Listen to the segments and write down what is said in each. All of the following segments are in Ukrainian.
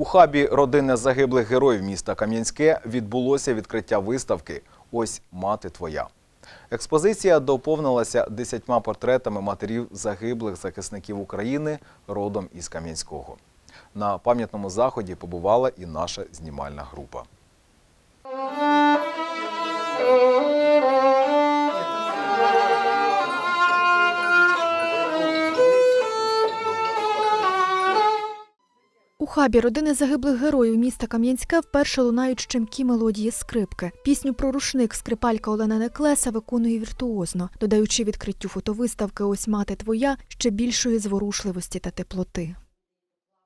У хабі родини загиблих героїв міста Кам'янське відбулося відкриття виставки Ось мати твоя. Експозиція доповнилася десятьма портретами матерів загиблих захисників України родом із Кам'янського. На пам'ятному заході побувала і наша знімальна група. У хабі родини загиблих героїв міста Кам'янське вперше лунають щемкі мелодії скрипки. Пісню про рушник скрипалька Олена Неклеса виконує віртуозно, додаючи відкриттю фотовиставки Ось мати твоя ще більшої зворушливості та теплоти.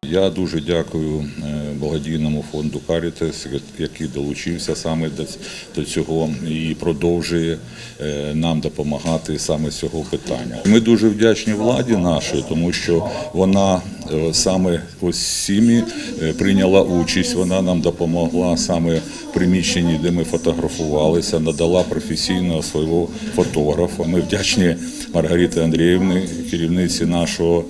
Я дуже дякую е, благодійному фонду Карітес, який долучився саме до- цього і продовжує е, нам допомагати саме з цього питання. Ми дуже вдячні владі нашій, тому що вона е, саме ось сім'ї е, прийняла участь. Вона нам допомогла саме в приміщенні, де ми фотографувалися, надала професійного свого фотографа. Ми вдячні Маргариті Андріївні, керівниці нашого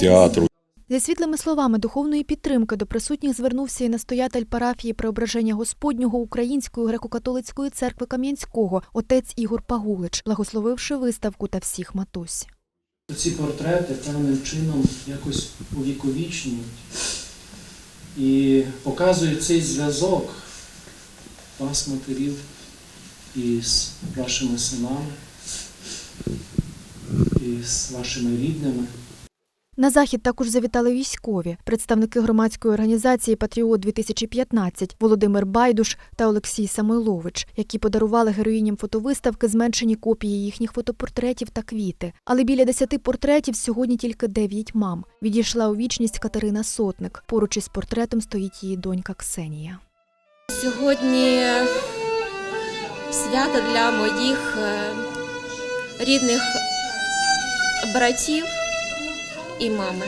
театру. Зі світлими словами духовної підтримки до присутніх звернувся і настоятель парафії Преображення Господнього Української греко-католицької церкви Кам'янського, отець Ігор Пагулич, благословивши виставку та всіх матусь. ці портрети певним чином якось увіковічнюють і показують цей зв'язок вас, матерів, із вашими синами, і з вашими рідними. На захід також завітали військові, представники громадської організації Патріот 2015 Володимир Байдуш та Олексій Самойлович, які подарували героїням фотовиставки зменшені копії їхніх фотопортретів та квіти. Але біля десяти портретів сьогодні тільки дев'ять мам. Відійшла у вічність Катерина Сотник. Поруч із портретом стоїть її донька Ксенія. Сьогодні свято для моїх е, рідних братів і мами.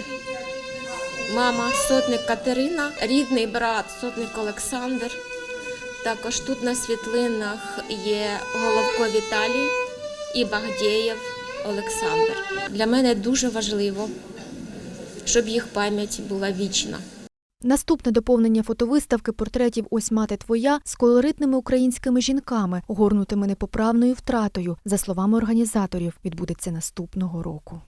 Мама сотник Катерина, рідний брат сотник Олександр. Також тут на світлинах є Головко Віталій і Багдєєв Олександр. Для мене дуже важливо, щоб їх пам'ять була вічна. Наступне доповнення фотовиставки портретів Ось мати твоя з колоритними українськими жінками, огорнутими непоправною втратою, за словами організаторів, відбудеться наступного року.